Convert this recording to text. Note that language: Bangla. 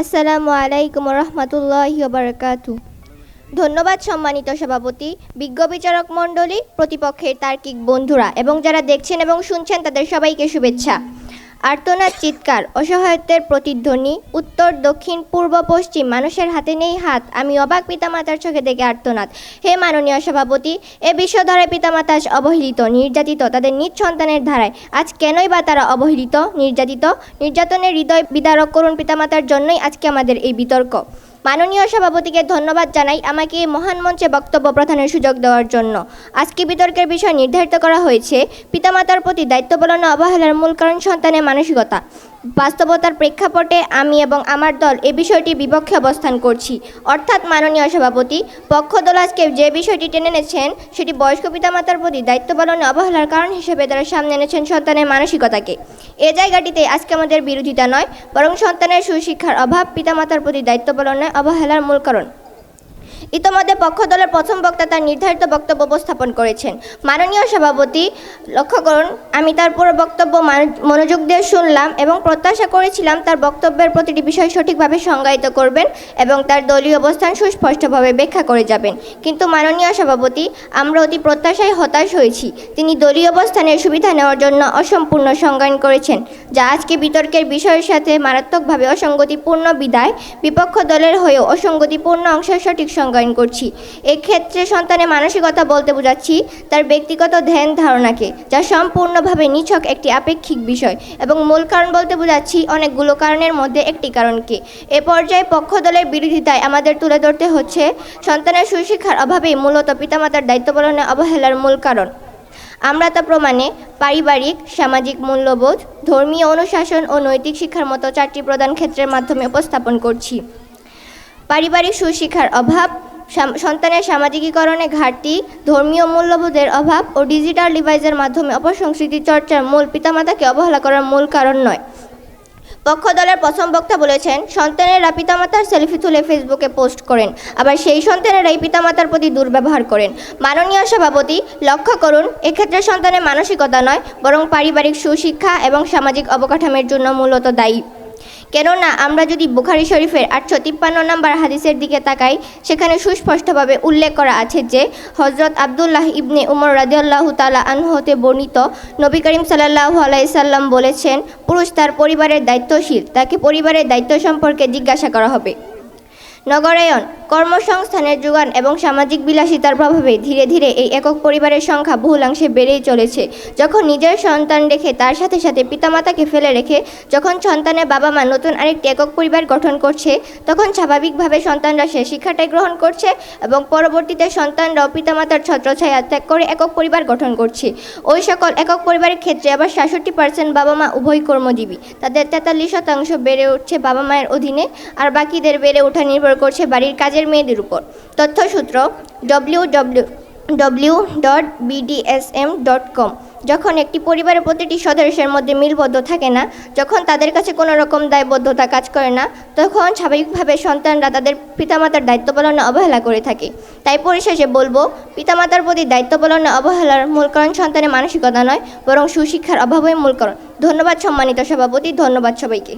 আসসালামু আলাইকুম রহমতুল্লাহ বারকাতু ধন্যবাদ সম্মানিত সভাপতি, বিজ্ঞ বিচারক মণ্ডলী, প্রতিপক্ষের তার্কিক বন্ধুরা, এবং যারা দেখছেন এবং শুনছেন তাদের সবাইকে শুভেচ্ছা। আর্তনাদ চিৎকার, অসহায়ত্বের প্রতিধ্বনি, উত্তর, দক্ষিণ, পূর্ব, পশ্চিম, মানুষের হাতে নেই হাত। আমি অবাক পিতামাতার চোখে দেখে আর্তনাদ, হে মাননীয় সভাপতি, এ বিশ্বধারায় পিতামাতা অবহেলিত, নির্যাতিত, তাদের নিজ সন্তানের ধারায়। আজ কেনই বা তারা অবহেলিত, নির্যাতিত? নির্যাতনের হৃদয় বিদারক করুন পিতামাতার জন্যই আজকে আমাদের এই বিতর্ক। মাননীয় সভাপতিকে ধন্যবাদ জানাই আমাকে এই মহান মঞ্চে বক্তব্য প্রদানের সুযোগ দেওয়ার জন্য। আজকে বিতর্কের বিষয় নির্ধারিত করা হয়েছে। পিতামাতার প্রতি দায়িত্ব পালনে অবহেলার মূল কারণ সন্তানের মানসিকতা। বাস্তবতার প্রেক্ষাপটে আমি এবং আমার দল এ বিষয়টি বিপক্ষে অবস্থান করছি। অর্থাৎ মাননীয় সভাপতি পক্ষ দল আজকে যে বিষয়টি টেনে এনেছেন, সেটি বয়স্ক পিতামাতার প্রতি দায়িত্ব পালনে অবহেলার কারণ হিসেবে তারা সামনে এনেছেন সন্তানের মানসিকতাকে। এ জায়গাটিতে আজকে আমাদের বিরোধিতা নয়, বরং সন্তানের সুশিক্ষার অভাব পিতামাতার প্রতি দায়িত্ব পালনে অবহেলার মূল কারণ। ইতোমধ্যে পক্ষ দলের প্রথম বক্তা তার নির্ধারিত বক্তব্য উপস্থাপন করেছেন। মাননীয় সভাপতি, লক্ষ্য করুন, আমি তার পুরো বক্তব্য মান- মনোযোগ দিয়ে শুনলাম এবং প্রত্যাশা করেছিলাম তার বক্তব্যের প্রতিটি বিষয় সঠিকভাবে সংজ্ঞায়িত করবেন এবং তার দলীয় অবস্থান সুস্পষ্টভাবে ব্যাখ্যা করে যাবেন। কিন্তু মাননীয় সভাপতি, আমরা অতি প্রত্যাশায় হতাশ হয়েছি। তিনি দলীয় অবস্থানের সুবিধা নেওয়ার জন্য অসম্পূর্ণ সংজ্ঞায়ন করেছেন, যা আজকে বিতর্কের বিষয়ের সাথে মারাত্মকভাবে অসঙ্গতিপূর্ণ বিদায়। বিপক্ষ দলের হয়েও অসঙ্গতিপূর্ণ অংশের সঠিক সংজ্ঞায়ন করছি। এক্ষেত্রে সন্তানের মানসিকতা বলতে বোঝাচ্ছি তার ব্যক্তিগত ধ্যান ধারণাকে, যা সম্পূর্ণভাবে নিছক একটি আপেক্ষিক বিষয় এবং মূল কারণ বলতে বোঝাচ্ছি অনেকগুলো কারণের মধ্যে একটি কারণকে। এ পর্যায়ে পক্ষ দলের বিরোধিতায় আমাদের তুলে ধরতে হচ্ছে সন্তানের সুশিক্ষার অভাবেই মূলত পিতামাতার দায়িত্ব পালনে অবহেলার মূল কারণ। আমরা তা প্রমাণে পারিবারিক, সামাজিক মূল্যবোধ, ধর্মীয় অনুশাসন ও নৈতিক শিক্ষার মতো চারটি প্রধান ক্ষেত্রের মাধ্যমে উপস্থাপন করছি। পারিবারিক সুশিক্ষার অভাব সন্তানের সামাজিকীকরণে ঘাটতি, ধর্মীয় মূল্যবোধের অভাব ও ডিজিটাল ডিভাইসের মাধ্যমে অপসংস্কৃতি চর্চার মূল পিতামাতাকে অবহেলা করার মূল কারণ নয়। পক্ষ দলের প্রথম বক্তা বলেছেন, সন্তানেরা পিতামাতার সেলফি তুলে ফেসবুকে পোস্ট করেন, আবার সেই সন্তানেরাই পিতামাতার প্রতি দুর্ব্যবহার করেন। মাননীয় সভাপতি, লক্ষ্য করুন, এক্ষেত্রে সন্তানের মানসিকতা নয়, বরং পারিবারিক সুশিক্ষা এবং সামাজিক অবকাঠামের জন্য মূলত দায়ী। কেননা আমরা যদি বুখারি শরীফের আটশো তিপ্পান্ন নম্বর হাদিসের দিকে তাকাই, সেখানে সুস্পষ্টভাবে উল্লেখ করা আছে যে হজরত আবদুল্লাহ ইবনে উমর রাজিউল্লাহ তালা আনহতে বর্ণিত নবী করিম সাল্লাহ আলাইসাল্লাম বলেছেন, পুরুষ তার পরিবারের দায়িত্বশীল, তাকে পরিবারের দায়িত্ব সম্পর্কে জিজ্ঞাসা করা হবে। নগরায়ন কর্মসংস্থানের যোগান এবং সামাজিক বিলাসিতার প্রভাবে ধীরে ধীরে এই একক পরিবারের সংখ্যা বহুলাংশে বেড়েই চলেছে। যখন নিজের সন্তান রেখে তার সাথে সাথে পিতামাতাকে ফেলে রেখে যখন সন্তানের বাবা মা নতুন আরেকটি একক পরিবার গঠন করছে, তখন স্বাভাবিকভাবে সন্তানরা সে শিক্ষাটাই গ্রহণ করছে এবং পরবর্তীতে সন্তানরাও পিতামাতার ছত্রছায়া ত্যাগ করে একক পরিবার গঠন করছে। ওই সকল একক পরিবারের ক্ষেত্রে আবার সাতষট্টি পার্সেন্ট বাবা মা উভয় কর্মজীবী। তাদের তেতাল্লিশ শতাংশ বেড়ে উঠছে বাবা মায়ের অধীনে, আর বাকিদের বেড়ে ওঠা নির্ভর করছে বাড়ির কাজের মেয়েদের উপর। তথ্যসূত্র W W W dot BDSM dot com যখন একটি পরিবারের প্রতিটি সদস্যের মধ্যে মিলবদ্ধ থাকে না, যখন তাদের কাছে কোনো রকম দায়বদ্ধতা কাজ করে না, তখন স্বাভাবিকভাবে সন্তানরা তাদের পিতামাতার দায়িত্ব পালনে অবহেলা করে থাকে। তাই পরিশেষে বলব, পিতামাতার প্রতি দায়িত্ব পালনে অবহেলার মূল কারণ সন্তানের মানসিকতা নয়, বরং সুশিক্ষার অভাবই মূল কারণ। ধন্যবাদ সম্মানিত সভাপতি, ধন্যবাদ সবাইকে।